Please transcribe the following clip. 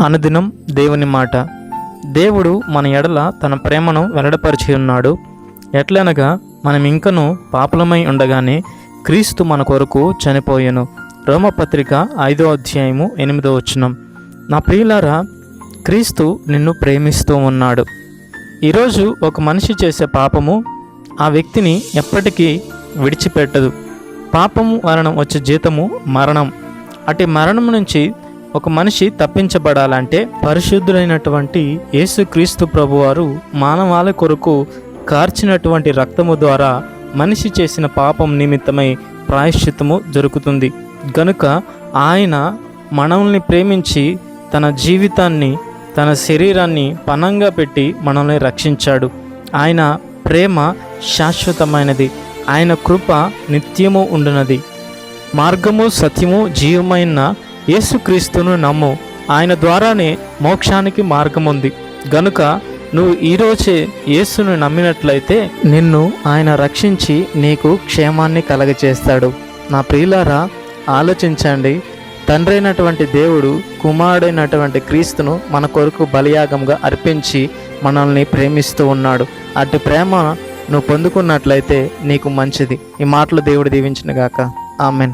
అనుదినం దేవుని మాట. దేవుడు మన ఎడల తన ప్రేమను వెల్లడపరిచి ఉన్నాడు ఎట్లనగా మనం ఇంకను పాపలమై ఉండగానే క్రీస్తు మన కొరకు చనిపోయాను. రోమపత్రిక ఐదో అధ్యాయము ఎనిమిదో వచనం. నా ప్రియులారా క్రీస్తు నిన్ను ప్రేమిస్తూ ఉన్నాడు. ఈరోజు ఒక మనిషి చేసే పాపము ఆ వ్యక్తిని ఎప్పటికీ విడిచిపెట్టదు. పాపము వలన వచ్చే జీతము మరణం. అటు మరణం నుంచి ఒక మనిషి తప్పించబడాలంటే పరిశుద్ధులైనటువంటి యేసుక్రీస్తు ప్రభువారు మానవాళ కొరకు కార్చినటువంటి రక్తము ద్వారా మనిషి చేసిన పాపం నిమిత్తమై ప్రాయశ్చిత్తము దొరుకుతుంది గనుక ఆయన మనల్ని ప్రేమించి తన జీవితాన్ని తన శరీరాన్ని పణంగా పెట్టి మనల్ని రక్షించాడు. ఆయన ప్రేమ శాశ్వతమైనది. ఆయన కృప నిత్యము ఉండునది. మార్గము సత్యము జీవమైన యేసుక్రీస్తును నమ్ము. ఆయన ద్వారానే మోక్షానికి మార్గం ఉంది గనుక నువ్వు ఈరోజే యేసును నమ్మినట్లయితే నిన్ను ఆయన రక్షించి నీకు క్షేమాన్ని కలగచేస్తాడు. నా ప్రియులారా ఆలోచించండి. తండ్రైనటువంటి దేవుడు కుమారుడైనటువంటి క్రీస్తును మన కొరకు బలియాగంగా అర్పించి మనల్ని ప్రేమిస్తూ ఉన్నాడు. అటు ప్రేమ నువ్వు పొందుకున్నట్లయితే నీకు మంచిది. ఈ మాటలు దేవుడు దీవించిన గాక. ఆమెన్.